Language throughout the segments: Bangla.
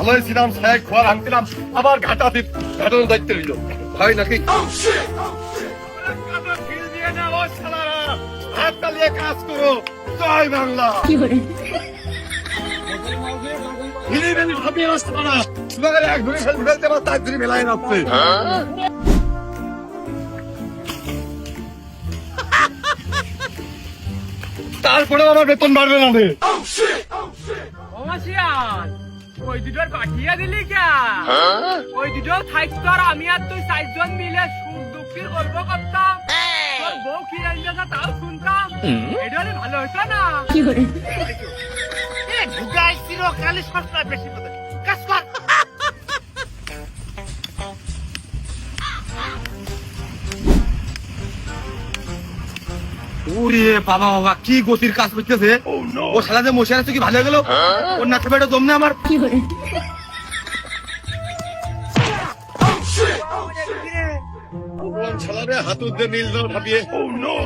ভালোই ছিলাম সাহেব খোয়া ভাঙছিলাম আবার ঘাটা দিন ঘাটানোর দায়িত্ব নিল। ভাই নাকি? হাত তালিয়ে কাজ করো। জয় বাংলা। হিলি বেলি? ভাবিয়ে আসতে পারা তোমাদের এক ধরে ফেলতে ফেলতে আমার তার ধরে মেলায় নামছে তারপরে আমার বেতন বাড়বে না রে। ওই দুটোর পাঠিয়ে দিলি কে ওই দুটো থাকতো আর আমি আর তুই চারজন মিলে সুখ দুঃখের গল্প করতাম। তোর বউ কি রান্না তাও শুনতাম। এটা হলে ভালো হতো না। ঢুকাই চিরকালই সস্তা বেশি কাজ কর। ওরে বাবা বাবা কি গতির কাজ করতেছে? ও শালা যে মশার কি ভালো গেল? ওর বেটা দম না আমার। ভগবান শালারে হাত উদ্দে নীল দাও ভাবিয়ে। ও নো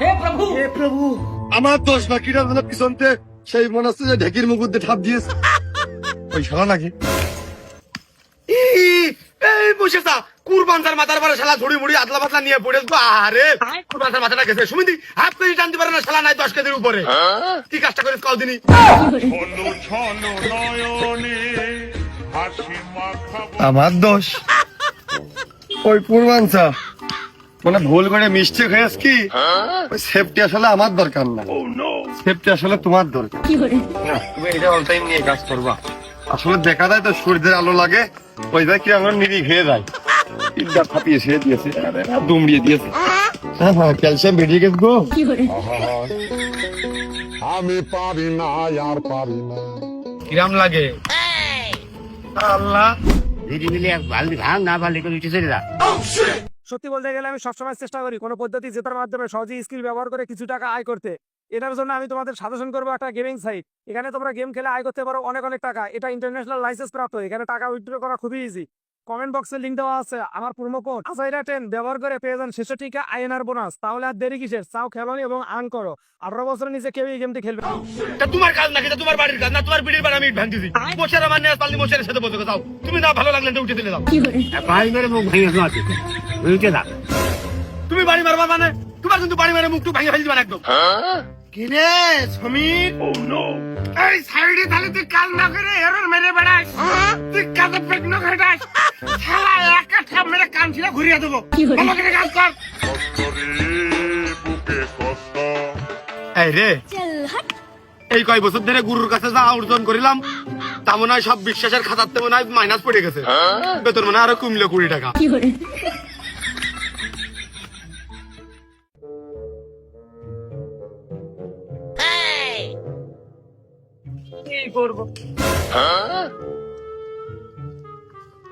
হে প্রভু! হে প্রভু। আমার দোষ বাকিটা পিছনতে সেই মনে হচ্ছে যে ঢেকির মুখ দিয়ে ঠাপ দিয়েছে। ওই শালা নাকি? এই কুরবান তার মাথার পরে শালা ঝুড়ি মুড়ি আদলা পাতলা নিয়ে পড়ে তো আরে কুরবান তার মাথাটা গেছে। সুমিদি হাফ কেজি টানতে পারে না শালা নাই দশ কেজির উপরে। কি কাজটা করিস কল দিনই আমার দোষ? ওই পূর্বাঞ্চা মানে ভুল করে মিষ্টি খেয়েছ কি? ওই সেফটি আসলে আমার দরকার না। সেফটি আসলে তোমার দরকার। না, তুমি এটা অল টাইম নিয়ে কাজ করবা। আসলে দেখা যায় তো সূর্যের আলো লাগে ওই দেখ কি আমার নিরি খেয়ে যায়। ফাটিয়ে ছেড়ে দিয়েছে দুমড়িয়ে দিয়েছে। হ্যাঁ হ্যাঁ ক্যালসিয়াম বেরিয়ে গেছে গো। আমি পারি না আর পারি না। কিরাম লাগে? আল্লাহ। ধীরে ধীরে বালতি ভাঙ না বালতি করে উঠে চলে যা। সত্যি বলতে গেলে আমি সবসময় চেষ্টা করি কোনো পদ্ধতি জেতার মাধ্যমে সহজে স্কিল ব্যবহার করে কিছু টাকা আয় করতে। এটার জন্য আমি তোমাদের সাজেশন করব একটা গেমিং সাইট এখানে তোমরা গেম খেলে আয় করতে পারো অনেক অনেক টাকা। এটা ইন্টারন্যাশনাল লাইসেন্স প্রাপ্ত। এখানে টাকা উইথড্র করা খুবই ইজি কমেন্ট বক্সে লিংক দেওয়া আছে। আমার প্রোমো কোড আসাইরা টেন ব্যবহার করে পেয়ে যান শেষে টিকা আইএনআর বোনাস তাহলে আর দেরি কিসের? চাও খেলোনি এবং আর্ন করো। আঠারো বছরের নিচে কেউ এই গেমটি খেলবে না। তা তোমার কাজ নাকি তা তোমার বাড়ির কাজ না? তোমার বিড়ির বাড়ি আমি ইট ভাঙতেছি বসে আমার নিয়ে পারলি বসে সাথে বলতে যাও। তুমি না ভালো লাগলে উঠে দিলে যাও। ভাই মেরে মুখ ভেঙে তুমি বাড়ি মারবা মানে? তোমার কিন্তু বাড়ি মারে মুখটু ভাঙে ফেলতে একদম। কিরে সমীর? এই সাইডে তাহলে তুই কাল না করে এরর মেরে বেড়াস। তুই কাজে পেট না ঘাটাস শালা একা ঠাপ মেরে কান ছিঁড়ে ঘুরিয়ে দেবো। ভালো করে? কাজ কর। রে এই রে এই কয় বছর ধরে গুরুর কাছে যা অর্জন করিলাম তা মনে হয় সব বিশ্বাসের খাতাতে মনে হয় মাইনাস পড়ে গেছে। বেতন মনে হয় আরও কমলো কুড়ি টাকা। কি করব।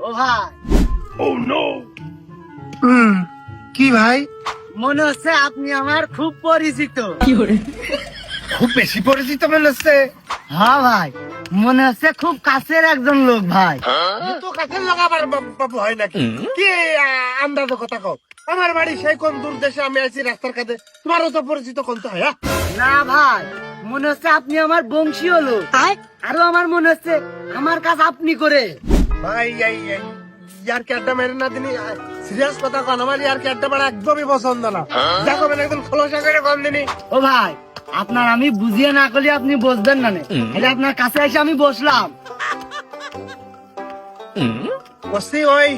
ও ভাই ও নো কি ভাই? মনে হচ্ছে আপনি আমার খুব পরিচিত। খুব বেশি পরিচিত মনে হচ্ছে। হ্যাঁ ভাই মনে হচ্ছে খুব কাছের একজন লোক ভাই। তো কাছে লাগাবার বাব- বাবু হয় নাকি? কি আন্দাজ কথা কও। আমার বাড়ি সেই কোন দূর দেশে আমি আছি রাস্তার কাছে তোমারও তো পরিচিত কোন তো হয় হ্যাঁ? না ভাই মনে হচ্ছে আপনি আমার বংশীয় লোক। আরও আমার মনে হচ্ছে আমার কাজ আপনি করে। ভাই এই এই ইয়ার কি আড্ডা মেরে না দিনি সিরিয়াস কথা কন আমার ইয়ার আড্ডা মারা একদমই পছন্দ না। দেখো মানে একদম খোলসা করে কন দিনি ও ভাই আপনার আমি বুঝিয়ে না করলে আপনি বসবেন না তাহলে আপনার কাছে এসে আমি বসলাম। ওই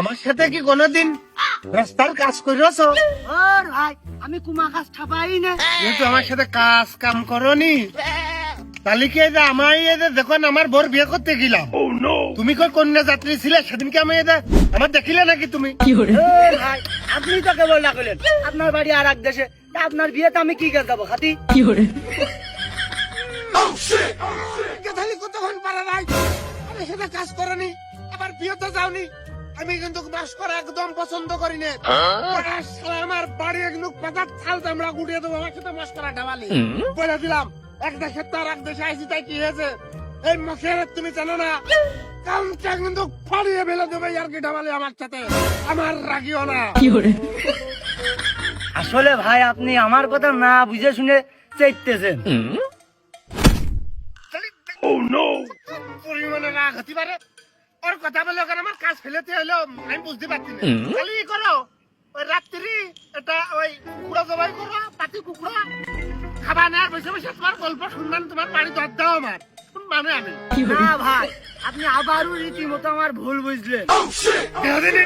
আমার সাথে কি কোনোদিন রাস্তার কাজ করিস ভাই আমি কুমা কাজ ঠাপাই না। কিন্তু আমার সাথে কাজ কাম করনি তাহলে যে আমার দেখুন আমার বোর বিয়ে করতে গেলাম। তুমি কই কন্যা যাত্রী ছিলে? সেদিনকে আমি আমার দেখিলে নাকি তুমি? আপনি তো কেবল না আপনার বাড়ি আর এক দেশে। আপনার বিয়েতে আমি কি করে যাব পারা নাই আমার সাথে কাজ করনি আবার বিয়েতে যাওনি। আমি কিন্তু বাস করা একদম পছন্দ করি না আমার বাড়ি একদম পাতার ছাল চামড়া গুটিয়ে দেবো আমার সাথে মাস করা ডাবালি বলে দিলাম এক দেশের তো আর এক দেশে আইসি তাই কি হয়েছে? এই মশের তুমি জানো না? কামটা কিন্তু ফাড়িয়ে ফেলে দেবে আর কি ডাবালি আমার সাথে। আমার রাগিও না। আসলে ভাই আপনি আমার কথা না বুঝে শুনে চাইতেছেন। পরিমাণে রাগ হতে পারে। ওর কথা বলে ওখানে আমার কাজ ফেলেতে হলো আমি বুঝতে পারছি না। খালি করো ওই রাত্রি এটা ওই কুকুরা জবাই করো পাতি কুকুরা। খাবা নেওয়ার বসে বসে তোমার গল্প শুনবেন তোমার বাড়ি দর দাও আমার শুনবানে আমি? না ভাই আপনি আবারও রীতিমতো আমার ভুল বুঝলেন। দেহদিনী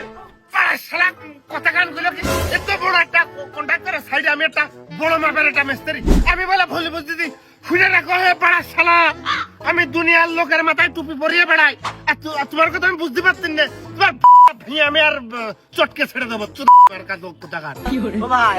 শালা কথা কানগুলো কি? এত বড় একটা কন্ডাক্টরের সাইডে আমি একটা বড় মাপের একটা মিস্ত্রি। আমি বলে ভুল বুঝতে দিই। শুনে রাখো হে পাড়া শালা। আমি দুনিয়ার লোকের মাথায় টুপি পরিয়ে বেড়াই। আর তোমার কথা আমি বুঝতে পারছি না। তোমার আমি আর চটকে ছেড়ে দেবো। চুদ কাজ কোথাকার? ও ভাই